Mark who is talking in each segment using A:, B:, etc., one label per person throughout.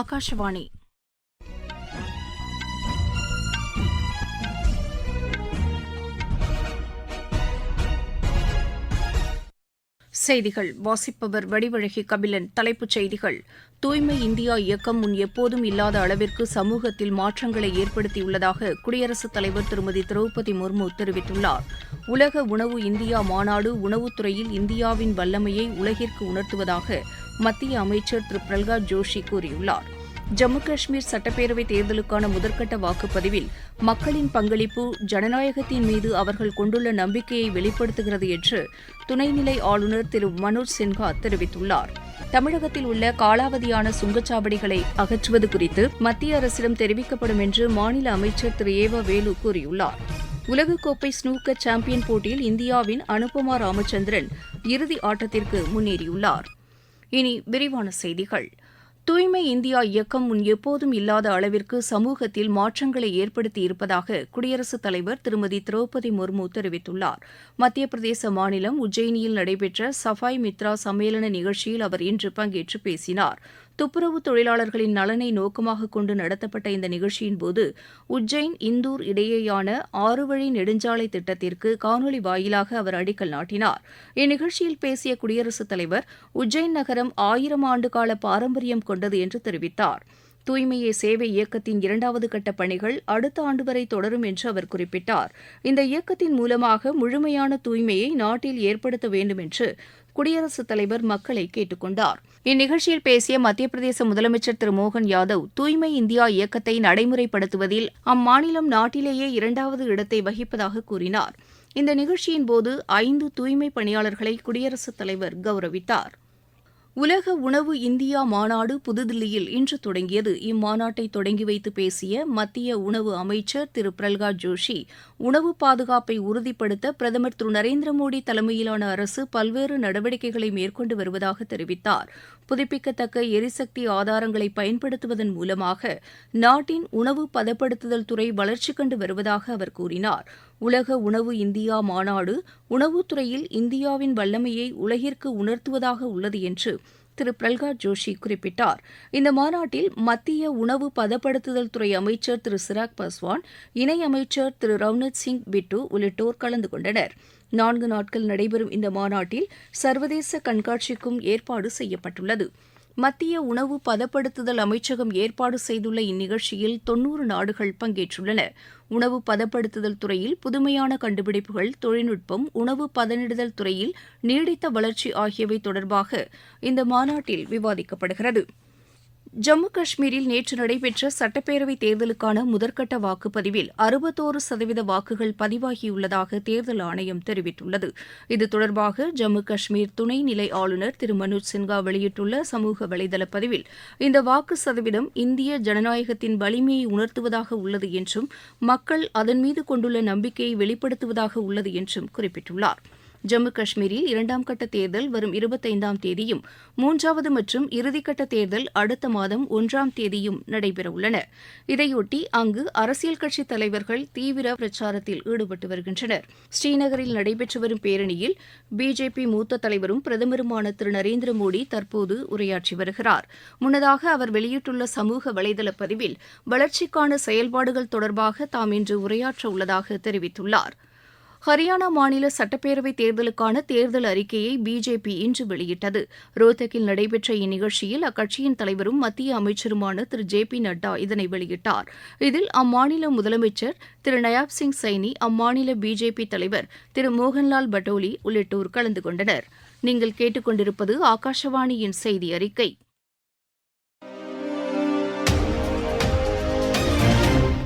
A: ആകാശവാണി
B: செய்திகள் வாசிப்பவர் வடிவழகி கபிலன் தலைப்புச் செய்திகள் தூய்மை இந்தியா இயக்கம் முன் எப்போதும் இல்லாத அளவிற்கு சமூகத்தில் மாற்றங்களை ஏற்படுத்தியுள்ளதாக குடியரசுத் தலைவர் திருமதி திரௌபதி முர்மு தெரிவித்துள்ளார் உலக உணவு இந்தியா மாநாடு உணவுத்துறையில் இந்தியாவின் வல்லமையை உலகிற்கு உணர்த்துவதாக மத்திய அமைச்சர் திரு பிரல்காத் ஜோஷி கூறியுள்ளார் ஜம்மு காஷ்மீர் சட்டப்பேரவைத் தேர்தலுக்கான முதற்கட்ட வாக்குப்பதிவில் மக்களின் பங்களிப்பு ஜனநாயகத்தின் மீது அவர்கள் கொண்டுள்ள நம்பிக்கையை வெளிப்படுத்துகிறது என்று துணைநிலை ஆளுநர் திரு மனோஜ் சின்ஹா தெரிவித்துள்ளார் தமிழகத்தில் உள்ள காலாவதியான சுங்கச்சாவடிகளை அகற்றுவது குறித்து மத்திய அரசிடம் தெரிவிக்கப்படும் என்று மாநில அமைச்சர் திரு ஏவ வேலு கூறியுள்ளார் உலகக்கோப்பை ஸ்னூக்கர் சாம்பியன் போட்டியில் இந்தியாவின் அனுபமா ராமச்சந்திரன் இறுதி ஆட்டத்திற்கு முன்னேறியுள்ளார் இனி விரிவான செய்திகள் தூய்மை இந்தியா இயக்கம் முன் எப்போதும் இல்லாத அளவிற்கு சமூகத்தில் மாற்றங்களை ஏற்படுத்தி இருப்பதாக குடியரசுத் தலைவர் திருமதி திரௌபதி முர்மு தெரிவித்துள்ளார் மத்திய பிரதேச மாநிலம் உஜ்ஜயினியில் நடைபெற்ற சஃபாய் மித்ரா சம்மேளன நிகழ்ச்சியில் அவர் இன்று பங்கேற்று பேசினாா் துப்புரவு தொழிலாளர்களின் நலனை நோக்கமாக கொண்டு நடத்தப்பட்ட இந்த நிகழ்ச்சியின்போது உஜ்ஜைன் இந்தூர் இடையேயான ஆறு வழி நெடுஞ்சாலை திட்டத்திற்கு காணொலி வாயிலாக அவர் அடிக்கல் நாட்டினார் இந்நிகழ்ச்சியில் பேசிய குடியரசுத் தலைவர் உஜ்ஜைன் நகரம் ஆயிரம் ஆண்டுகால பாரம்பரியம் கொண்டது என்று தெரிவித்தார் தூய்மையே சேவை இயக்கத்தின் இரண்டாவது கட்ட பணிகள் அடுத்த ஆண்டு வரை தொடரும் என்று அவர் குறிப்பிட்டார் இந்த இயக்கத்தின் மூலமாக முழுமையான தூய்மையை நாட்டில் ஏற்படுத்த வேண்டும் என்று குடியரசுத் தலைவர் மக்களை கேட்டுக் கொண்டார் இந்நிகழ்ச்சியில் பேசிய மத்திய பிரதேச முதலமைச்சர் திரு மோகன் யாதவ் தூய்மை இந்தியா இயக்கத்தை நடைமுறைப்படுத்துவதில் அம்மாநிலம் நாட்டிலேயே இரண்டாவது இடத்தை வகிப்பதாக கூறினார் இந்த நிகழ்ச்சியின் போது ஐந்து தூய்மை பணியாளர்களை குடியரசுத் தலைவர் கௌரவித்தார் உலக உணவு இந்தியா மாநாடு புதுதில்லியில் இன்று தொடங்கியது இம்மாநாட்டை தொடங்கி வைத்து பேசிய மத்திய உணவு அமைச்சர் திரு பிரல்காத் ஜோஷி உணவு பாதுகாப்பை உறுதிப்படுத்த பிரதமர் திரு நரேந்திர மோடி தலைமையிலான அரசு பல்வேறு நடவடிக்கைகளை மேற்கொண்டு வருவதாக தெரிவித்தார் புதுப்பிக்கத்தக்க எரிசக்தி ஆதாரங்களை பயன்படுத்துவதன் மூலமாக நாட்டின் உணவு பதப்படுத்துதல் துறை வளர்ச்சி கண்டு வருவதாக அவர் கூறினார் உலக உணவு இந்தியா மாநாடு உணவுத்துறையில் இந்தியாவின் வல்லமையை உலகிற்கு உணர்த்துவதாக உள்ளது என்று திரு பிரல்காத் ஜோஷி குறிப்பிட்டார் இந்த மாநாட்டில் மத்திய உணவு பதப்படுத்துதல் துறை அமைச்சர் திரு சிராக் பாஸ்வான் இணையமைச்சர் திரு ரவ்னத் சிங் பிட்டு உள்ளிட்டோர் கலந்து கொண்டனர் நான்கு நாட்கள் நடைபெறும் இந்த மாநாட்டில் சர்வதேச கண்காட்சிக்கும் ஏற்பாடு செய்யப்பட்டுள்ளது மத்திய உணவு பதப்படுத்துதல் அமைச்சகம் ஏற்பாடு செய்துள்ள இந்நிகழ்ச்சியில் தொன்னூறு நாடுகள் பங்கேற்றுள்ளன உணவு பதப்படுத்துதல் துறையில் புதுமையான கண்டுபிடிப்புகள் தொழில்நுட்பம் உணவு பதனிடுதல் துறையில் நீடித்த வளர்ச்சி ஆகியவை தொடர்பாக இந்த மாநாட்டில் விவாதிக்கப்படுகிறது ஜம்மு காஷ்மீரில் நேற்று நடைபெற்ற சட்டப்பேரவைத் தேர்தலுக்கான முதற்கட்ட வாக்குப்பதிவில் அறுபத்தோரு சதவீத வாக்குகள் பதிவாகியுள்ளதாக தேர்தல் ஆணையம் தெரிவித்துள்ளது இது தொடர்பாக ஜம்மு காஷ்மீர் துணைநிலை ஆளுநர் திரு மனோஜ் சின்ஹா வெளியிட்டுள்ள சமூக வலைதள பதிவில் இந்த வாக்கு சதவீதம் இந்திய ஜனநாயகத்தின் வலிமையை உணர்த்துவதாக உள்ளது என்றும் மக்கள் அதன் மீது கொண்டுள்ள நம்பிக்கையை வெளிப்படுத்துவதாக உள்ளது என்றும் குறிப்பிட்டுள்ளாா் ஜம்மு காஷ்மீரில் இரண்டாம் கட்ட தேர்தல் வரும் இருபத்தைந்தாம் தேதியும் மூன்றாவது மற்றும் இறுதிக்கட்ட தேர்தல் அடுத்த மாதம் ஒன்றாம் தேதியும் நடைபெறவுள்ளன இதையொட்டி அங்கு அரசியல் கட்சித் தலைவர்கள் தீவிர பிரச்சாரத்தில் ஈடுபட்டு வருகின்றனர் ஸ்ரீநகரில் நடைபெற்று வரும் பேரணியில் பிஜேபி மூத்த தலைவரும் பிரதமருமான திரு நரேந்திர மோடி தற்போது உரையாற்றி வருகிறார் முன்னதாக அவர் வெளியிட்டுள்ள சமூக வலைதள பதிவில் வளர்ச்சிக்கான செயல்பாடுகள் தொடர்பாக தாம் இன்று உரையாற்ற உள்ளதாக தெரிவித்துள்ளாா் ஹரியானா மாநில சட்டப்பேரவைத் தேர்தலுக்கான தேர்தல் அறிக்கையை பிஜேபி இன்று வெளியிட்டது ரோத்தக்கில் நடைபெற்ற இந்நிகழ்ச்சியில் அக்கட்சியின் தலைவரும் மத்திய அமைச்சருமான திரு ஜே பி நட்டா இதனை வெளியிட்டார் இதில் அம்மாநில முதலமைச்சர் திரு நயாப் சிங் சைனி அம்மாநில பிஜேபி தலைவர் திரு மோகன்லால் பட்டோலி உள்ளிட்டோர் கலந்து கொண்டனர் நீங்கள் கேட்டுக்கொண்டிருப்பது ஆகாஷவாணியின் செய்தி அறிக்கை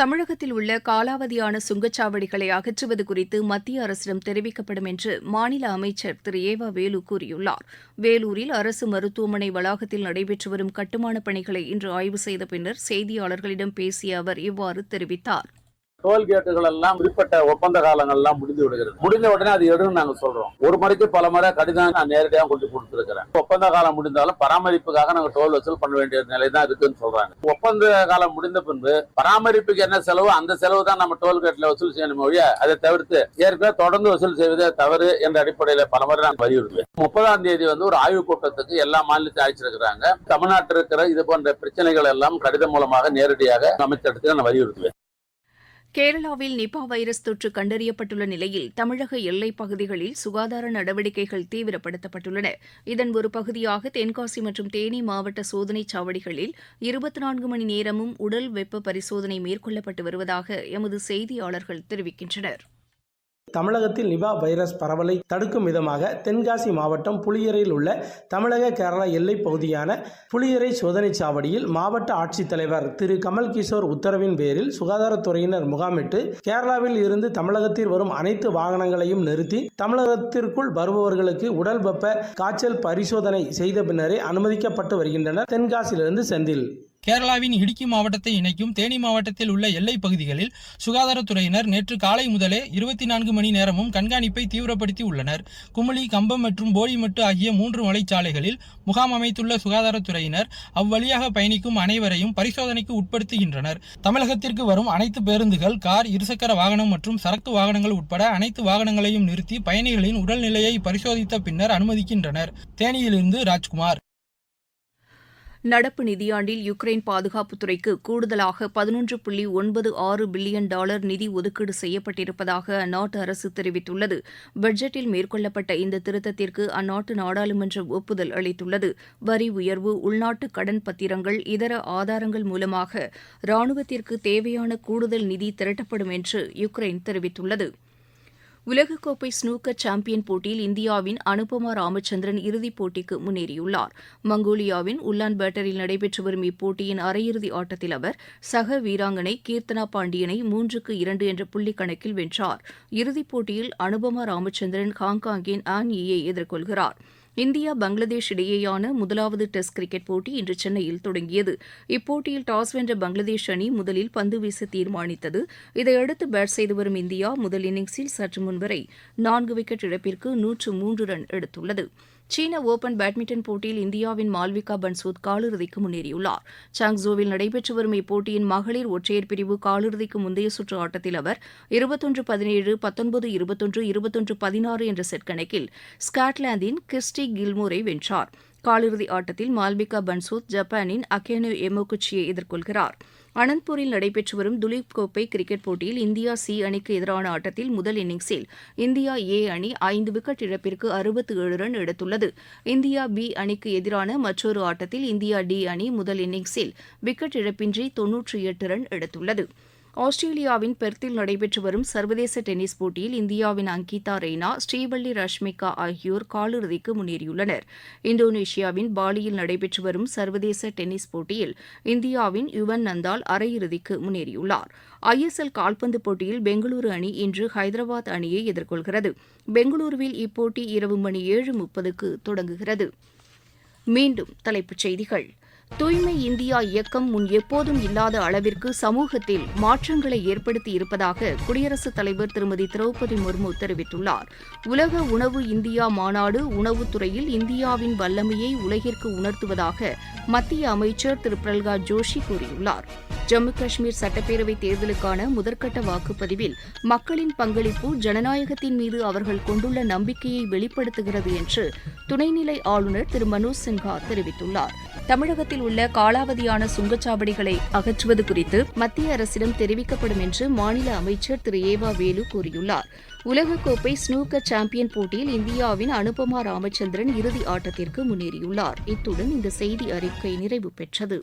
B: தமிழகத்தில் உள்ள காலாவதியான சுங்கச்சாவடிகளை அகற்றுவது குறித்து மத்திய அரசிடம் தெரிவிக்கப்படும் என்று மாநில அமைச்சர் திரு ஏ வேலு கூறியுள்ளார் வேலூரில் அரசு மருத்துவமனை வளாகத்தில் நடைபெற்று வரும் கட்டுமானப் பணிகளை இன்று ஆய்வு செய்த பின்னர் செய்தியாளர்களிடம் பேசிய அவர் இவ்வாறு தெரிவித்தாா்
C: டோல்கேட்டுகள் எல்லாம் குறிப்பிட்ட ஒப்பந்த காலங்கள்லாம் முடிந்து விடுகிறது முடிந்த உடனே அது எடுன்னு நாங்க சொல்றோம் ஒரு முறைக்கு பல முறை கடிதம் நான் நேரடியாக கொண்டு கொடுத்துருக்கிறேன் ஒப்பந்த காலம் முடிந்தாலும் பராமரிப்புக்காக நாங்க டோல் வசூல் பண்ண வேண்டிய நிலை தான் இருக்குன்னு சொல்றாங்க ஒப்பந்த காலம் முடிந்த பின்பு பராமரிப்புக்கு என்ன செலவு அந்த செலவு தான் நம்ம டோல்கேட்ல வசூல் செய்யணும் அதை தவிர்த்து ஏற்கனவே தொடர்ந்து வசூல் செய்வதே தவறு என்ற அடிப்படையில பல முறை நான் வலியுறுத்துவேன் முப்பதாம் தேதி வந்து ஒரு ஆய்வுக் கூட்டத்துக்கு எல்லா மாநிலத்தையும் அழைச்சிருக்கிறாங்க தமிழ்நாட்டில் இருக்கிற இது போன்ற பிரச்சனைகள் எல்லாம் கடிதம் மூலமாக நேரடியாக அமைச்சர் நான் வலியுறுத்துவேன்
B: கேரளாவில் நிபா வைரஸ் தொற்று கண்டறியப்பட்டுள்ள நிலையில் தமிழக எல்லைப் பகுதிகளில் சுகாதார நடவடிக்கைகள் தீவிரப்படுத்தப்பட்டுள்ளன இதன் ஒரு பகுதியாக தென்காசி மற்றும் தேனி மாவட்ட சோதனைச் சாவடிகளில் இருபத்தி நான்கு மணி நேரமும் உடல் வெப்ப பரிசோதனை மேற்கொள்ளப்பட்டு வருவதாக எமது செய்தியாளர்கள் தெரிவிக்கின்றனா்
D: தமிழகத்தில் நிபா வைரஸ் பரவலை தடுக்கும் விதமாக தென்காசி மாவட்டம் புளியரையில் உள்ள தமிழக கேரளா எல்லை பகுதியான புளியரை சோதனை சாவடியில் மாவட்ட ஆட்சித்தலைவர் திரு கமல் கிஷோர் உத்தரவின் பேரில் சுகாதாரத்துறையினர் முகாமிட்டு கேரளாவில் இருந்து தமிழகத்தில் வரும் அனைத்து வாகனங்களையும் நிறுத்தி தமிழகத்திற்குள் வருபவர்களுக்கு உடல் வெப்ப காய்ச்சல் பரிசோதனை செய்த பின்னரே அனுமதிக்கப்பட்டு வருகின்றனர் தென்காசியிலிருந்து செந்தில்
E: கேரளாவின் இடுக்கி மாவட்டத்தை இணைக்கும் தேனி மாவட்டத்தில் உள்ள எல்லை பகுதிகளில் சுகாதாரத்துறையினர் நேற்று காலை முதலே இருபத்தி நான்கு மணி நேரமும் கண்காணிப்பை தீவிரப்படுத்தி உள்ளனர் குமுளி கம்பம் மற்றும் போடிமட்டு ஆகிய மூன்று மலைச்சாலைகளில் முகாம் அமைத்துள்ள சுகாதாரத்துறையினர் அவ்வழியாக பயணிக்கும் அனைவரையும் பரிசோதனைக்கு உட்படுத்துகின்றனர் தமிழகத்திற்கு வரும் அனைத்து பேருந்துகள் கார் இருசக்கர வாகனம் மற்றும் சரக்கு வாகனங்கள் உட்பட அனைத்து வாகனங்களையும் நிறுத்தி பயணிகளின் உடல்நிலையை பரிசோதித்த பின்னர் அனுமதிக்கின்றனர் தேனியிலிருந்து ராஜ்குமார்
B: நடப்பு நிதியாண்டில் யுக்ரைன் பாதுகாப்புத்துறைக்கு கூடுதலாக பதினொன்று புள்ளி ஒன்பது ஆறு பில்லியன் டாலர் நிதி ஒதுக்கீடு செய்யப்பட்டிருப்பதாக அந்நாட்டு அரசு தெரிவித்துள்ளது பட்ஜெட்டில் மேற்கொள்ளப்பட்ட இந்த திருத்தத்திற்கு அந்நாட்டு நாடாளுமன்றம் ஒப்புதல் அளித்துள்ளது வரி உயர்வு உள்நாட்டு கடன் பத்திரங்கள் இதர ஆதாரங்கள் மூலமாக ராணுவத்திற்கு தேவையான கூடுதல் நிதி திரட்டப்படும் என்று யுக்ரைன் தெரிவித்துள்ளது உலகக்கோப்பை ஸ்னூக்கர் சாம்பியன் போட்டியில் இந்தியாவின் அனுபமா ராமச்சந்திரன் இறுதிப் போட்டிக்கு முன்னேறியுள்ளார் மங்கோலியாவின் உல்லான் பேட்டரில் நடைபெற்று வரும் இப்போட்டியின் அரையிறுதி ஆட்டத்தில் அவர் சக வீராங்கனை கீர்த்தனா பாண்டியனை மூன்றுக்கு இரண்டு என்ற புள்ளிக் கணக்கில் வென்றார் இறுதிப் போட்டியில் அனுபமா ராமச்சந்திரன் ஹாங்காங்கின் ஆன் ஈயை எதிர்கொள்கிறாா் இந்தியா பங்களாதேஷ் இடையேயான முதலாவது டெஸ்ட் கிரிக்கெட் போட்டி இன்று சென்னையில் தொடங்கியது இப்போட்டியில் டாஸ் வென்ற பங்களாதேஷ் அணி முதலில் பந்து வீச தீர்மானித்தது இதையடுத்து பேட் செய்து வரும் இந்தியா முதல் இன்னிங்ஸில் சற்று முன்வரை நான்கு விக்கெட் இழப்பிற்கு நூற்று மூன்று ரன் எடுத்துள்ளது சீன ஒபன் பேட்மிண்டன் போட்டியில் இந்தியாவின் மால்விகா பன்சூத் காலிறுதிக்கு முன்னேறியுள்ளார் சாங்ஸோவில் நடைபெற்று வரும் இப்போட்டியின் மகளிர் ஒற்றையர் பிரிவு காலிறுதிக்கு முந்தைய சுற்று ஆட்டத்தில் அவர் இருபத்தொன்று பதினேழு பத்தொன்பது இருபத்தொன்று இருபத்தொன்று பதினாறு என்ற செட் கணக்கில் ஸ்காட்லாந்தின் கிறிஸ்டி கில்மோரை வென்றார் காலிறுதி ஆட்டத்தில் மால்விகா பன்சூத் ஜப்பானின் அகேனோ எமோகுச்சியை எதிர்கொள்கிறாா் அனந்த்பூரில் நடைபெற்று வரும் துலீப் கோப்பை கிரிக்கெட் போட்டியில் இந்தியா சி அணிக்கு எதிரான ஆட்டத்தில் முதல் இன்னிங்ஸில் இந்தியா ஏ அணி ஐந்து விக்கெட் இழப்பிற்கு அறுபத்தி ஏழு ரன் எடுத்துள்ளது இந்தியா பி அணிக்கு எதிரான மற்றொரு ஆட்டத்தில் இந்தியா டி அணி முதல் இன்னிங்ஸில் விக்கெட் இழப்பின்றி தொன்னூற்றி எட்டு ரன் எடுத்துள்ளது ஆஸ்திரேலியாவின் பெர்த்தில் நடைபெற்று வரும் சர்வதேச டென்னிஸ் போட்டியில் இந்தியாவின் அங்கிதா ரெய்னா ஸ்ரீவள்ளி ரஷ்மிகா ஆகியோர் காலிறுதிக்கு முன்னேறியுள்ளனர் இந்தோனேஷியாவின் பாலியில் நடைபெற்று வரும் சர்வதேச டென்னிஸ் போட்டியில் இந்தியாவின் யுவன் நந்தால் அரையிறுதிக்கு முன்னேறியுள்ளார் ஐஎஸ்எல் கால்பந்து போட்டியில் பெங்களூரு அணி இன்று ஹைதராபாத் அணியை எதிர்கொள்கிறது பெங்களூருவில் இப்போட்டி இரவு மணி ஏழு முப்பதுக்கு தொடங்குகிறது மீண்டும் தலைப்புச் செய்திகள் தூய்மை இந்தியா இயக்கம் முன் எப்போதும் இல்லாத அளவிற்கு சமூகத்தில் மாற்றங்களை ஏற்படுத்தி இருப்பதாக குடியரசுத் தலைவர் திருமதி திரௌபதி முர்மு தெரிவித்துள்ளார் உலக உணவு இந்தியா மாநாடு உணவுத்துறையில் இந்தியாவின் வல்லமையை உலகிற்கு உணர்த்துவதாக மத்திய அமைச்சர் திரு பிரல்காத் ஜோஷி கூறியுள்ளார் ஜம்மு காஷ்மீர் சட்டப்பேரவைத் தேர்தலுக்கான முதற்கட்ட வாக்குப்பதிவில் மக்களின் பங்களிப்பு ஜனநாயகத்தின் மீது அவர்கள் கொண்டுள்ள நம்பிக்கையை வெளிப்படுத்துகிறது என்று துணைநிலை ஆளுநர் திரு மனோஜ் சின்ஹா தெரிவித்துள்ளாா் தமிழகத்தில் உள்ள காலாவதியான சுங்கச்சாவடிகளை அகற்றுவது குறித்து மத்திய அரசிடம் தெரிவிக்கப்படும் என்று மாநில அமைச்சர் திரு ஏவா வேலு கூறியுள்ளார் உலகக்கோப்பை ஸ்னூக்கர் சாம்பியன் போட்டியில் இந்தியாவின் அனுபமா ராமச்சந்திரன் இறுதி ஆட்டத்திற்கு முன்னேறியுள்ளார் இத்துடன் இந்த செய்தி அறிக்கை நிறைவு பெற்றது